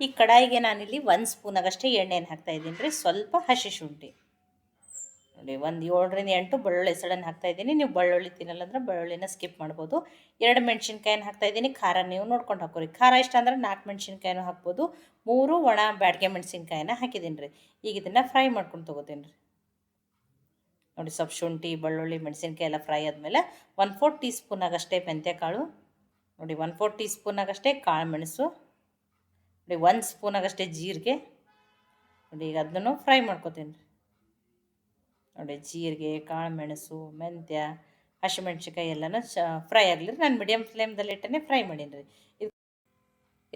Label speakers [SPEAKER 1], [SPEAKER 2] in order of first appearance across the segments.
[SPEAKER 1] ಈ ಕಡಾಯಿಗೆ ನಾನಿಲ್ಲಿ ಒಂದು ಸ್ಪೂನಾಗಷ್ಟೇ ಎಣ್ಣೆನ ಹಾಕ್ತಾ ಇದ್ದೀನಿ ರೀ. ಸ್ವಲ್ಪ ಹಸಿ ಶುಂಠಿ. ನೋಡಿ, ಒಂದು ಏಳರಿಂದ ಎಂಟು ಬೆಳ್ಳುಳ್ಳಿ ಹೆಸಳನ್ನು ಹಾಕ್ತಾ ಇದ್ದೀನಿ. ನೀವು ಬೆಳ್ಳುಳ್ಳಿ ತಿನ್ನಲ್ಲ ಅಂದ್ರೆ ಬೆಳ್ಳುಳ್ಳಿನ ಸ್ಕಿಪ್ ಮಾಡ್ಬೋದು. ಎರಡು ಮೆಣಸಿನ್ಕಾಯಿನ ಹಾಕ್ತಾ ಇದ್ದೀನಿ. ಖಾರ ನೀವು ನೋಡ್ಕೊಂಡು ಹಾಕೋರಿ ಖಾರ ಇಷ್ಟ ಅಂದ್ರೆ ನಾಲ್ಕು ಮೆಣಸಿನ್ಕಾಯಿನೂ ಹಾಕ್ಬೋದು. ಮೂರು ಒಣ ಬ್ಯಾಡ್ಗೆ ಮೆಣಸಿನ್ಕಾಯಿನ ಹಾಕಿದ್ದೀನಿ ರೀ. ಈಗ ಇದನ್ನು ಫ್ರೈ ಮಾಡ್ಕೊಂಡು ತೊಗೋತೀನಿ ರೀ. ನೋಡಿ, ಸ್ವಲ್ಪ ಶುಂಠಿ, ಬೆಳ್ಳುಳ್ಳಿ, ಮೆಣಸಿನ್ಕಾಯಿ ಎಲ್ಲ ಫ್ರೈ ಆದಮೇಲೆ ಒನ್ ಫೋರ್ ಟೀ ಸ್ಪೂನಾಗಷ್ಟೇ ಮೆಂತ್ಯಕಾಳು. ನೋಡಿ ಒನ್ ಫೋರ್ ಟೀ ಸ್ಪೂನಾಗಷ್ಟೇ ಕಾಳು ಮೆಣಸು. ನೋಡಿ, ಒಂದು ಸ್ಪೂನಾಗಷ್ಟೇ ಜೀರಿಗೆ. ನೋಡಿ, ಈಗ ಅದನ್ನು ಫ್ರೈ ಮಾಡ್ಕೊತೀನಿ ರೀ. ನೋಡಿ, ಜೀರಿಗೆ ಕಾಳು ಮೆಣಸು ಮೆಂತ್ಯ ಹಸಿಮೆಣ್ಸಿಕಾಯಿ ಎಲ್ಲನೂ ಚ ಫ್ರೈ ಆಗಲಿ ನಾನು ಮೀಡಿಯಮ್ ಫ್ಲೇಮ್ದಲ್ಲಿ ಇಟ್ಟೇ ಫ್ರೈ ಮಾಡೀನಿ ರೀ. ಇದು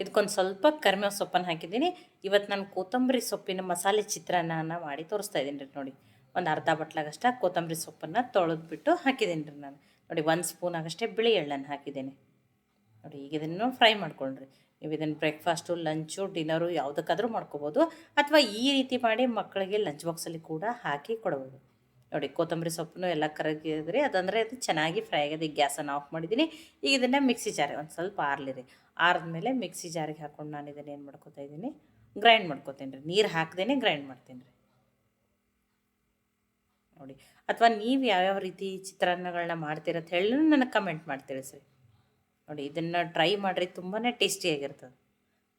[SPEAKER 1] ಇದಕ್ಕೊಂದು ಸ್ವಲ್ಪ ಕರ್ಮೆ ಸೊಪ್ಪನ್ನು ಹಾಕಿದ್ದೀನಿ. ಇವತ್ತು ನಾನು ಕೊತ್ತಂಬರಿ ಸೊಪ್ಪಿನ ಮಸಾಲೆ ಚಿತ್ರಾನ್ನ ಮಾಡಿ ತೋರಿಸ್ತಾ ಇದ್ದೀನಿ ರೀ ನೋಡಿ. ಒಂದು ಅರ್ಧ ಬಟ್ಲಾಗಷ್ಟ ಕೊತ್ತಂಬರಿ ಸೊಪ್ಪನ್ನು ತೊಳೆದ್ಬಿಟ್ಟು ಹಾಕಿದ್ದೀನಿ ರೀ ನಾನು. ನೋಡಿ, ಒಂದು ಸ್ಪೂನ್ ಆಗಷ್ಟೇ ಬಿಳಿ ಎಳ್ಳನ್ನು ಹಾಕಿದ್ದೀನಿ. ನೋಡಿ, ಈಗ ಇದನ್ನು ಫ್ರೈ ಮಾಡ್ಕೊಂಡ್ರಿ. ನೀವು ಇದನ್ನು ಬ್ರೇಕ್ಫಾಸ್ಟು ಲಂಚು ಡಿನ್ನರು ಯಾವುದಕ್ಕಾದರೂ ಮಾಡ್ಕೋಬೋದು. ಅಥವಾ ಈ ರೀತಿ ಮಾಡಿ ಮಕ್ಕಳಿಗೆ ಲಂಚ್ ಬಾಕ್ಸಲ್ಲಿ ಕೂಡ ಹಾಕಿ ಕೊಡ್ಬೋದು ನೋಡಿ, ಕೊತ್ತಂಬರಿ ಸೊಪ್ಪನ್ನು ಎಲ್ಲ ಕರಗಿದ್ರಿ ಅದಂದರೆ ಅದು ಚೆನ್ನಾಗಿ ಫ್ರೈ ಆಗಿದೆ. ಗ್ಯಾಸನ್ನು ಆಫ್ ಮಾಡಿದ್ದೀನಿ. ಈಗ ಇದನ್ನು ಮಿಕ್ಸಿ ಜಾರಿಗೆ ಒಂದು ಸ್ವಲ್ಪ ಆರ್ಲಿರಿ. ಆರಿದ್ಮೇಲೆ ಮಿಕ್ಸಿ ಜಾರಿಗೆ ಹಾಕ್ಕೊಂಡು ನಾನು ಇದನ್ನು ಏನು ಮಾಡ್ಕೋತಾ ಇದ್ದೀನಿ? ಗ್ರೈಂಡ್ ಮಾಡ್ಕೋತೀನಿ ರೀ. ನೀರು ಹಾಕ್ದೇ ಗ್ರೈಂಡ್ ಮಾಡ್ತೀನಿ ರೀ. ನೋಡಿ, ಅಥವಾ ನೀವು ಯಾವ್ಯಾವ ರೀತಿ ಚಿತ್ರಾನ್ನಗಳನ್ನ ಮಾಡ್ತೀರತ್ತ ಹೇಳಿ ನನಗೆ ಕಮೆಂಟ್ ಮಾಡಿ ತಿಳಿಸ್ರಿ. ನೋಡಿ, ಇದನ್ನು ಟ್ರೈ ಮಾಡಿರಿ ತುಂಬಾ ಟೇಸ್ಟಿಯಾಗಿರ್ತದೆ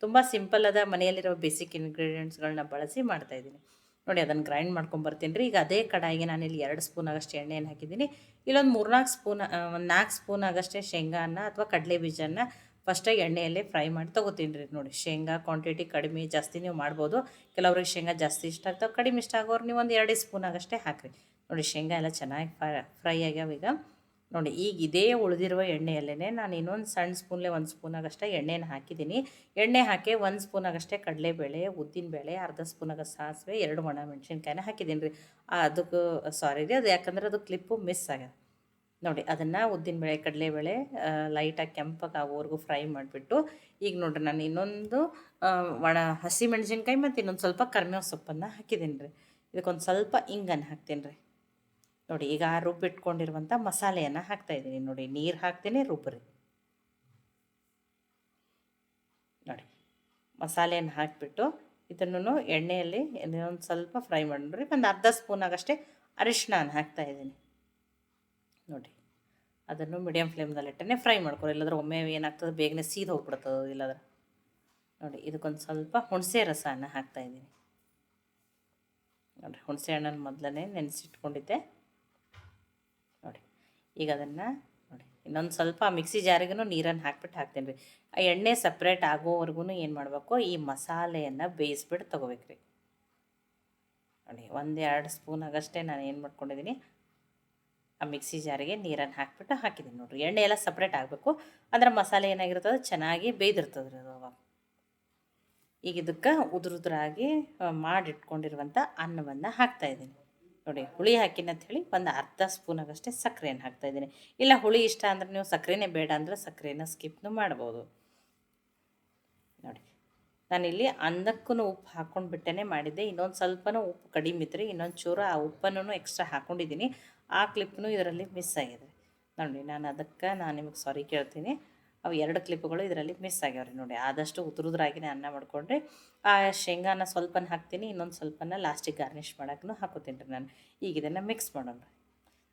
[SPEAKER 1] ತುಂಬ ಸಿಂಪಲ್ ಅದ ಮನೆಯಲ್ಲಿರೋ ಬೇಸಿಕ್ ಇಂಗ್ರೀಡಿಯೆಂಟ್ಸ್ಗಳನ್ನ ಬಳಸಿ ಮಾಡ್ತಾಯಿದ್ದೀನಿ ನೋಡಿ, ಅದನ್ನು ಗ್ರೈಂಡ್ ಮಾಡ್ಕೊಂಬರ್ತೀನಿ ರೀ. ಈಗ ಅದೇ ಕಡಾಯಿಗೆ ನಾನು ಇಲ್ಲಿ ಎರಡು ಸ್ಪೂನ್ ಆಗಷ್ಟೇ ಎಣ್ಣೆಯನ್ನು ಹಾಕಿದ್ದೀನಿ. ಇಲ್ಲೊಂದು ಮೂರ್ನಾಲ್ಕು ಸ್ಪೂನ್ ಒಂದು ನಾಲ್ಕು ಸ್ಪೂನ್ ಆಗಷ್ಟೇ ಶೇಂಗಾನ ಅಥವಾ ಕಡಲೆ ಬೀಜನ ಫಸ್ಟಾಗಿ ಎಣ್ಣೆಯಲ್ಲೇ ಫ್ರೈ ಮಾಡಿ ತೊಗೋತೀನಿ ರೀ. ನೋಡಿ, ಶೇಂಗಾ ಕ್ವಾಂಟಿಟಿ ಕಡಿಮೆ, ಜಾಸ್ತಿ ನೀವು ಮಾಡ್ಬೋದು. ಕೆಲವ್ರಿಗೆ ಶೇಂಗಾ ಜಾಸ್ತಿ ಇಷ್ಟ ಆಗ್ತಾವೆ, ಕಡಿಮೆ ಇಷ್ಟ ಆಗೋರು ನೀವು ಒಂದು ಎರಡು ಸ್ಪೂನ್ ಆಗಷ್ಟೇ ಹಾಕಿರಿ. ನೋಡಿ, ಶೇಂಗಾ ಎಲ್ಲ ಚೆನ್ನಾಗಿ ಫ್ರೈ ಫ್ರೈ ಆಗ್ಯಾವ ಈಗ. ನೋಡಿ, ಈಗ ಇದೇ ಉಳಿದಿರುವ ಎಣ್ಣೆಯಲ್ಲೇ ನಾನು ಇನ್ನೊಂದು ಸಣ್ಣ ಸ್ಪೂನ್ಲೆ ಒಂದು ಸ್ಪೂನಾಗಷ್ಟೇ ಎಣ್ಣೆನ ಹಾಕಿದ್ದೀನಿ. ಎಣ್ಣೆ ಹಾಕಿ ಒಂದು ಸ್ಪೂನಾಗಷ್ಟೇ ಕಡಲೆಬೇಳೆ, ಉದ್ದಿನಬೇಳೆ, ಅರ್ಧ ಸ್ಪೂನಾಗ ಸಾಸಿವೆ, ಎರಡು ಒಣ ಮೆಣಸಿನ್ಕಾಯಿನ ಹಾಕಿದ್ದೀನಿ ರೀ. ಅದಕ್ಕೆ, ಸಾರಿ ರೀ, ಅದು ಯಾಕಂದ್ರೆ ಅದು ಕ್ಲಿಪ್ಪು ಮಿಸ್ ಆಗ್ಯದ. ನೋಡಿ, ಅದನ್ನು ಉದ್ದಿನಬೇಳೆ, ಕಡಲೆಬೇಳೆ ಲೈಟಾಗಿ ಕೆಂಪಾಗಿ ಆಗೋವರೆಗೂ ಫ್ರೈ ಮಾಡಿಬಿಟ್ಟು, ಈಗ ನೋಡಿರಿ ನಾನು ಇನ್ನೊಂದು ಒಣ ಹಸಿ ಮೆಣಸಿನ್ಕಾಯಿ ಮತ್ತು ಇನ್ನೊಂದು ಸ್ವಲ್ಪ ಕರ್ಮೇವು ಸೊಪ್ಪನ್ನು ಹಾಕಿದ್ದೀನಿ ರೀ. ಇದಕ್ಕೊಂದು ಸ್ವಲ್ಪ ಇಂಗನ್ನು ಹಾಕ್ತೀನಿ ರೀ. ನೋಡಿ, ಈಗ ರುಬ್ಬಿಟ್ಕೊಂಡಿರುವಂಥ ಮಸಾಲೆಯನ್ನು ಹಾಕ್ತಾಯಿದ್ದೀನಿ ನೋಡಿ, ನೀರು ಹಾಕ್ತೇನೆ ರುಬ್ಬ್ರಿ ನೋಡಿ, ಮಸಾಲೆಯನ್ನು ಹಾಕಿಬಿಟ್ಟು ಇದನ್ನು ಎಣ್ಣೆಯಲ್ಲಿ ಒಂದು ಸ್ವಲ್ಪ ಫ್ರೈ ಮಾಡಿರಿ ಒಂದು ಅರ್ಧ ಸ್ಪೂನಾಗಷ್ಟೇ ಅರಿಶಿನ ಹಾಕ್ತಾಯಿದ್ದೀನಿ ನೋಡಿ, ಅದನ್ನು ಮೀಡಿಯಮ್ ಫ್ಲೇಮ್ದಲ್ಲಿಟ್ಟೇ ಫ್ರೈ ಮಾಡ್ಕೊರಿ ಇಲ್ಲಾದ್ರೆ ಒಮ್ಮೆ ಏನಾಗ್ತದೆ, ಬೇಗನೆ ಸೀದ್ ಹೋಗ್ಬಿಡ್ತದೆ ಇಲ್ಲಾದ್ರೆ. ನೋಡಿ, ಇದಕ್ಕೊಂದು ಸ್ವಲ್ಪ ಹುಣಸೆ ರಸನ ಹಾಕ್ತಾಯಿದ್ದೀನಿ ನೋಡಿ, ಹುಣಸೆ ಹಣ್ಣನ್ನು ಮೊದಲನೇ ನೆನೆಸಿಟ್ಕೊಂಡಿದ್ದೆ. ಈಗ ಅದನ್ನು ನೋಡಿ, ಇನ್ನೊಂದು ಸ್ವಲ್ಪ ಮಿಕ್ಸಿ ಜಾರಿಗೂ ನೀರನ್ನು ಹಾಕ್ಬಿಟ್ಟು ಹಾಕ್ತೀನಿ ರೀ ಆ ಎಣ್ಣೆ ಸಪ್ರೇಟ್ ಆಗೋವರೆಗೂ ಏನು ಮಾಡಬೇಕು, ಈ ಮಸಾಲೆಯನ್ನು ಬೇಯಿಸ್ಬಿಟ್ಟು ತೊಗೋಬೇಕು ರೀ ನೋಡಿ, ಒಂದು ಸ್ಪೂನ್ ಆಗಷ್ಟೇ ನಾನು ಏನು ಮಾಡ್ಕೊಂಡಿದ್ದೀನಿ ಆ ಮಿಕ್ಸಿ ಜಾರಿಗೆ ನೀರನ್ನು ಹಾಕ್ಬಿಟ್ಟು ಹಾಕಿದ್ದೀನಿ ನೋಡಿರಿ. ಎಣ್ಣೆ ಎಲ್ಲ ಸಪ್ರೇಟ್ ಆಗಬೇಕು, ಅದರ ಮಸಾಲೆ ಏನಾಗಿರ್ತದೆ, ಚೆನ್ನಾಗಿ ಬೇಯ್ದಿರ್ತದೆ ರೀ ಅದು ಅವಾಗ. ಈಗ ಇದಕ್ಕೆ ಉದುರುದ್ರಾಗಿ ಮಾಡಿಟ್ಕೊಂಡಿರುವಂಥ ಅನ್ನವನ್ನು ಹಾಕ್ತಾಯಿದ್ದೀನಿ ನೋಡಿ, ಹುಳಿ ಹಾಕಿನ ಹೇಳಿ ಒಂದು ಅರ್ಧ ಸ್ಪೂನಾಗಷ್ಟೇ ಸಕ್ಕರೆಯನ್ನು ಹಾಕ್ತಾಯಿದ್ದೀನಿ ಇಲ್ಲ, ಹುಳಿ ಇಷ್ಟ ಅಂದ್ರೆ ನೀವು ಸಕ್ಕರೆನೇ ಬೇಡ ಅಂದರೆ ಸಕ್ಕರೆನ ಸ್ಕಿಪ್ನು ಮಾಡ್ಬೋದು. ನೋಡಿ, ನಾನಿಲ್ಲಿ ಅನ್ನಕ್ಕೂ ಉಪ್ಪು ಹಾಕ್ಕೊಂಡು ಬಿಟ್ಟೇ ಮಾಡಿದ್ದೆ. ಇನ್ನೊಂದು ಸ್ವಲ್ಪನೂ ಉಪ್ಪು ಕಡಿಮೆ ಇದ್ರೆ ಇನ್ನೊಂದು ಚೂರು ಆ ಉಪ್ಪನ್ನು ಎಕ್ಸ್ಟ್ರಾ ಹಾಕ್ಕೊಂಡಿದ್ದೀನಿ ಆ ಕ್ಲಿಪ್ನು ಇದರಲ್ಲಿ ಮಿಸ್ ಆಗಿದೆ. ನೋಡಿ, ನಾನು ಅದಕ್ಕೆ ನಾನು ನಿಮಗೆ ಸಾರಿ ಕೇಳ್ತೀನಿ. ಅವು ಎರಡು ಕ್ಲಿಪ್ಗಳು ಇದರಲ್ಲಿ ಮಿಸ್ ಆಗ್ಯಾವ್ರಿ ನೋಡಿ. ಆದಷ್ಟು ಉದುರುದ್ರಾಗಿನೇ ಅನ್ನ ಮಾಡ್ಕೊಂಡ್ರೆ ಆ ಶೇಂಗಾನ ಸ್ವಲ್ಪನ ಹಾಕ್ತೀನಿ, ಇನ್ನೊಂದು ಸ್ವಲ್ಪನ ಲಾಸ್ಟಿಗೆ ಗಾರ್ನಿಷ್ ಮಾಡೋಕ್ಕೂ ಹಾಕೋತೀನಿ ರೀ ನಾನು. ಈಗ ಇದನ್ನು ಮಿಕ್ಸ್ ಮಾಡೋಣ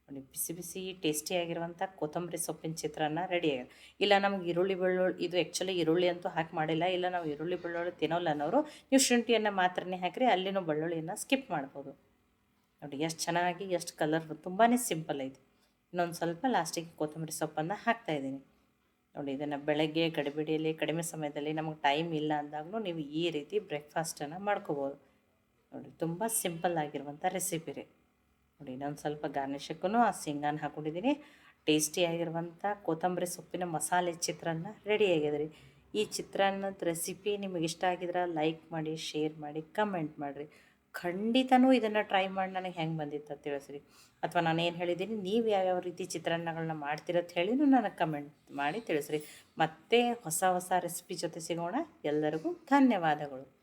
[SPEAKER 1] ನೋಡಿ, ಬಿಸಿ ಬಿಸಿ ಟೇಸ್ಟಿಯಾಗಿರುವಂಥ ಕೊತ್ತಂಬರಿ ಸೊಪ್ಪಿನ ಚಿತ್ರಾನ್ನ ರೆಡಿ ಆಗ್ಯದ ಇಲ್ಲ ನಮ್ಗೆ ಈರುಳ್ಳಿ ಬೆಳ್ಳುಳ್ಳಿ, ಇದು ಆ್ಯಕ್ಚುಲಿ ಈರುಳ್ಳಿ ಅಂತೂ ಹಾಕಿ ಮಾಡಿಲ್ಲ. ಇಲ್ಲ ನಾವು ಈರುಳ್ಳಿ ಬೆಳ್ಳುಳ್ಳಿ ತಿನ್ನೋಲ್ಲ ಅನ್ನೋರು, ನೀವು ಶುಂಠಿಯನ್ನು ಮಾತ್ರನೇ ಹಾಕಿರಿ, ಅಲ್ಲಿನೂ ಬೆಳ್ಳುಳ್ಳಿಯನ್ನು ಸ್ಕಿಪ್ ಮಾಡ್ಬೋದು. ನೋಡಿ, ಎಷ್ಟು ಚೆನ್ನಾಗಿ, ಎಷ್ಟು ಕಲರ್ ತುಂಬಾ ಸಿಂಪಲ್ ಐತಿ. ಇನ್ನೊಂದು ಸ್ವಲ್ಪ ಲಾಸ್ಟಿಗೆ ಕೊತ್ತಂಬರಿ ಸೊಪ್ಪನ್ನು ಹಾಕ್ತಾಯಿದ್ದೀನಿ ನೋಡಿ, ಇದನ್ನು ಬೆಳಗ್ಗೆ, ಗಡಿಬಿಡಿಯಲ್ಲಿ, ಕಡಿಮೆ ಸಮಯದಲ್ಲಿ ನಮಗೆ ಟೈಮ್ ಇಲ್ಲ ಅಂದಾಗಲೂ ನೀವು ಈ ರೀತಿ ಬ್ರೇಕ್ಫಾಸ್ಟನ್ನು ಮಾಡ್ಕೋಬೋದು. ನೋಡಿ, ತುಂಬ ಸಿಂಪಲ್ ಆಗಿರುವಂಥ ರೆಸಿಪಿ ರೀ. ನೋಡಿ, ಇನ್ನೊಂದು ಸ್ವಲ್ಪ ಗಾರ್ನಿಷಕ್ಕೂ ಆ ಶೇಂಗಾನ ಹಾಕ್ಕೊಂಡಿದ್ದೀನಿ ಟೇಸ್ಟಿಯಾಗಿರುವಂಥ ಕೊತ್ತಂಬರಿ ಸೊಪ್ಪಿನ ಮಸಾಲೆ ಚಿತ್ರಾನ್ನ ರೆಡಿ ಆಗಿದೆ ರೀ ಈ ಚಿತ್ರಾನ್ನದ ರೆಸಿಪಿ ನಿಮಗೆ ಇಷ್ಟ ಆಗಿದ್ರೆ ಲೈಕ್ ಮಾಡಿ ಶೇರ್ ಮಾಡಿ ಕಮೆಂಟ್ ಮಾಡಿರಿ. ಖಂಡಿತನೂ ಇದನ್ನು ಟ್ರೈ ಮಾಡಿ ನನಗೆ ಹೆಂಗೆ ಬಂದಿತ್ತು ಅಂತ ತಿಳಿಸ್ರಿ. ಅಥವಾ ನಾನು ಏನು ಹೇಳಿದ್ದೀನಿ, ನೀವು ಯಾವ್ಯಾವ ರೀತಿ ಚಿತ್ರಾನ್ನಗಳನ್ನ ಮಾಡ್ತಿರತ್ತೆ ಹೇಳಿನೂ ನನಗೆ ಕಮೆಂಟ್ ಮಾಡಿ ತಿಳಿಸ್ರಿ. ಮತ್ತೆ ಹೊಸ ಹೊಸ ರೆಸಿಪಿ ಜೊತೆ ಸಿಗೋಣ. ಎಲ್ಲರಿಗೂ ಧನ್ಯವಾದಗಳು.